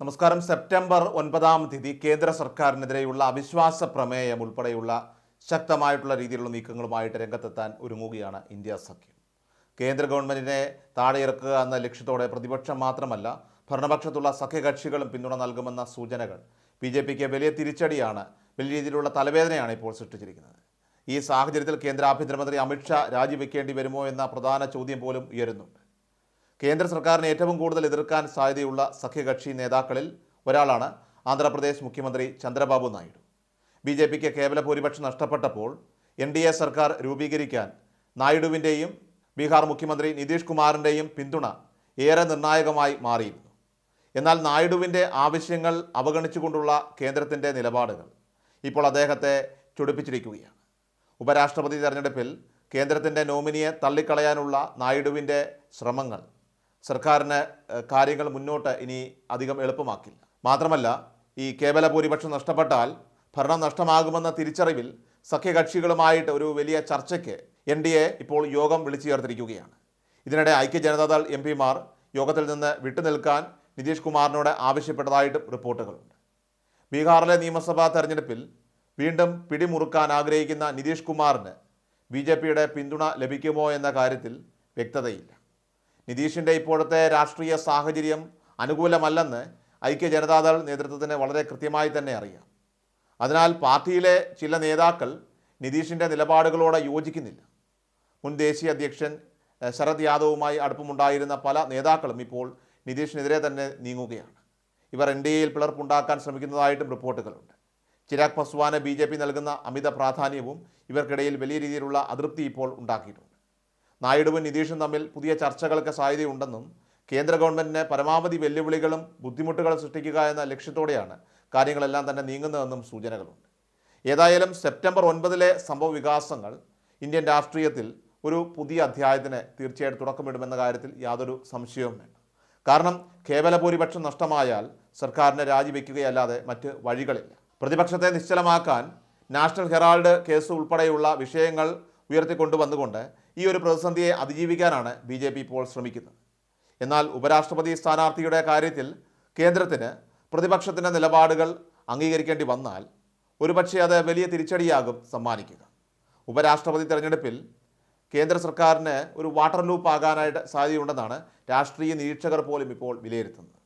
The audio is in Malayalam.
നമസ്കാരം. സെപ്റ്റംബർ ഒൻപതാം തീയതി കേന്ദ്ര സർക്കാരിനെതിരെയുള്ള അവിശ്വാസ പ്രമേയം ഉൾപ്പെടെയുള്ള ശക്തമായിട്ടുള്ള രീതിയിലുള്ള നീക്കങ്ങളുമായിട്ട് രംഗത്തെത്താൻ ഒരുങ്ങുകയാണ് ഇന്ത്യ സഖ്യം. കേന്ദ്ര ഗവൺമെന്റിനെ താഴെയിറക്കുക എന്ന ലക്ഷ്യത്തോടെ പ്രതിപക്ഷം മാത്രമല്ല ഭരണപക്ഷത്തുള്ള സഖ്യകക്ഷികളും പിന്തുണ നൽകുമെന്ന സൂചനകൾ ബി ജെ പിക്ക് വലിയ തിരിച്ചടിയാണ് വലിയ രീതിയിലുള്ള തലവേദനയാണ് ഇപ്പോൾ സൃഷ്ടിച്ചിരിക്കുന്നത്. ഈ സാഹചര്യത്തിൽ കേന്ദ്ര ആഭ്യന്തരമന്ത്രി അമിത്ഷാ രാജിവെക്കേണ്ടി വരുമോ എന്ന പ്രധാന ചോദ്യം പോലും ഉയരുന്നുണ്ട് കേന്ദ്ര സർക്കാരിനെ ഏറ്റവും കൂടുതൽ എതിർക്കാൻ സാധ്യതയുള്ള സഖ്യകക്ഷി നേതാക്കളിൽ ഒരാളാണ് ആന്ധ്രാപ്രദേശ് മുഖ്യമന്ത്രി ചന്ദ്രബാബു നായിഡു. ബി ജെ പിക്ക് കേവല ഭൂരിപക്ഷം നഷ്ടപ്പെട്ടപ്പോൾ എൻ ഡി എ സർക്കാർ രൂപീകരിക്കാൻ നായിഡുവിന്റെയും ബീഹാർ മുഖ്യമന്ത്രി നിതീഷ് കുമാറിന്റെയും പിന്തുണ ഏറെ നിർണായകമായി മാറിയിരുന്നു. എന്നാൽ നായിഡുവിന്റെ ആവശ്യങ്ങൾ അവഗണിച്ചുകൊണ്ടുള്ള കേന്ദ്രത്തിന്റെ നിലപാടുകൾ ഇപ്പോൾ അദ്ദേഹത്തെ ചൊടിപ്പിച്ചിരിക്കുകയാണ്. ഉപരാഷ്ട്രപതി തെരഞ്ഞെടുപ്പിൽ കേന്ദ്രത്തിന്റെ നോമിനിയെ തള്ളിക്കളയാനുള്ള നായിഡുവിന്റെ ശ്രമങ്ങൾ സർക്കാരിന് കാര്യങ്ങൾ മുന്നോട്ട് ഇനി അധികം എളുപ്പമാക്കില്ല. മാത്രമല്ല ഈ കേവല ഭൂരിപക്ഷം നഷ്ടപ്പെട്ടാൽ ഭരണം നഷ്ടമാകുമെന്ന തിരിച്ചറിവിൽ സഖ്യകക്ഷികളുമായിട്ട് ഒരു വലിയ ചർച്ചയ്ക്ക് എൻ ഡി എ ഇപ്പോൾ യോഗം വിളിച്ചു ചേർത്തിരിക്കുകയാണ് ഇതിനിടെ ഐക്യ ജനതാദൾ എം പിമാർ യോഗത്തിൽ നിന്ന് വിട്ടുനിൽക്കാൻ നിതീഷ് കുമാറിനോട് ആവശ്യപ്പെട്ടതായിട്ടും റിപ്പോർട്ടുകളുണ്ട്. ബീഹാറിലെ നിയമസഭാ തെരഞ്ഞെടുപ്പിൽ വീണ്ടും പിടിമുറുക്കാൻ ആഗ്രഹിക്കുന്ന നിതീഷ് കുമാറിന് ബി പിന്തുണ ലഭിക്കുമോ എന്ന കാര്യത്തിൽ വ്യക്തതയില്ല. നിതീഷിന്റെ ഇപ്പോഴത്തെ രാഷ്ട്രീയ സാഹചര്യം അനുകൂലമല്ലെന്ന് ഐക്യ ജനതാദൾ നേതൃത്വത്തിന് വളരെ കൃത്യമായി തന്നെ അറിയാം. അതിനാൽ പാർട്ടിയിലെ ചില നേതാക്കൾ നിതീഷിന്റെ നിലപാടുകളോട് യോജിക്കുന്നില്ല. മുൻ ദേശീയ അധ്യക്ഷൻ ശരത് യാദവുമായി അടുപ്പമുണ്ടായിരുന്ന പല നേതാക്കളും ഇപ്പോൾ നിതീഷിനെതിരെ തന്നെ നീങ്ങുകയാണ്. ഇവർ എൻ ഡി എയിൽ പിളർപ്പുണ്ടാക്കാൻ ശ്രമിക്കുന്നതായിട്ടും റിപ്പോർട്ടുകളുണ്ട്. ചിരാഗ് പസ്വാന് ബി ജെ പി നൽകുന്ന അമിത പ്രാധാന്യവും ഇവർക്കിടയിൽ വലിയ രീതിയിലുള്ള അതൃപ്തി ഇപ്പോൾ ഉണ്ടാക്കിയിട്ടുണ്ട്. നായിഡുവും നിതീഷും തമ്മിൽ പുതിയ ചർച്ചകൾക്ക് സാധ്യതയുണ്ടെന്നും കേന്ദ്ര ഗവൺമെന്റിന് പരമാവധി വെല്ലുവിളികളും ബുദ്ധിമുട്ടുകളും സൃഷ്ടിക്കുക എന്ന ലക്ഷ്യത്തോടെയാണ് കാര്യങ്ങളെല്ലാം തന്നെ നീങ്ങുന്നതെന്നും സൂചനകളുണ്ട്. ഏതായാലും സെപ്റ്റംബർ ഒൻപതിലെ സംഭവ വികാസങ്ങൾ ഇന്ത്യൻ രാഷ്ട്രീയത്തിൽ ഒരു പുതിയ അധ്യായത്തിന് തീർച്ചയായിട്ടും തുടക്കമിടുമെന്ന കാര്യത്തിൽ യാതൊരു സംശയവും വേണ്ട. കാരണം കേവല ഭൂരിപക്ഷം നഷ്ടമായാൽ സർക്കാരിനെ രാജിവെക്കുകയല്ലാതെ മറ്റ് വഴികളില്ല. പ്രതിപക്ഷത്തെ നിശ്ചലമാക്കാൻ നാഷണൽ ഹെറാൾഡ് കേസ് ഉൾപ്പെടെയുള്ള വിഷയങ്ങൾ ഉയർത്തിക്കൊണ്ടുവന്നുകൊണ്ട് ഈ ഒരു പ്രതിസന്ധിയെ അതിജീവിക്കാനാണ് ബി ജെ പി ഇപ്പോൾ ശ്രമിക്കുന്നത്. എന്നാൽ ഉപരാഷ്ട്രപതി സ്ഥാനാർത്ഥിയുടെ കാര്യത്തിൽ കേന്ദ്രത്തിന് പ്രതിപക്ഷത്തിന്റെ നിലപാടുകൾ അംഗീകരിക്കേണ്ടി വന്നാൽ ഒരുപക്ഷെ അത് വലിയ തിരിച്ചടിയാകും സമ്മാനിക്കുക. ഉപരാഷ്ട്രപതി തെരഞ്ഞെടുപ്പിൽ കേന്ദ്ര സർക്കാരിന് ഒരു വാട്ടർ ലൂപ്പ് ആകാനായിട്ട് സാധ്യതയുണ്ടെന്നാണ് രാഷ്ട്രീയ നിരീക്ഷകർ പോലും ഇപ്പോൾ വിലയിരുത്തുന്നത്.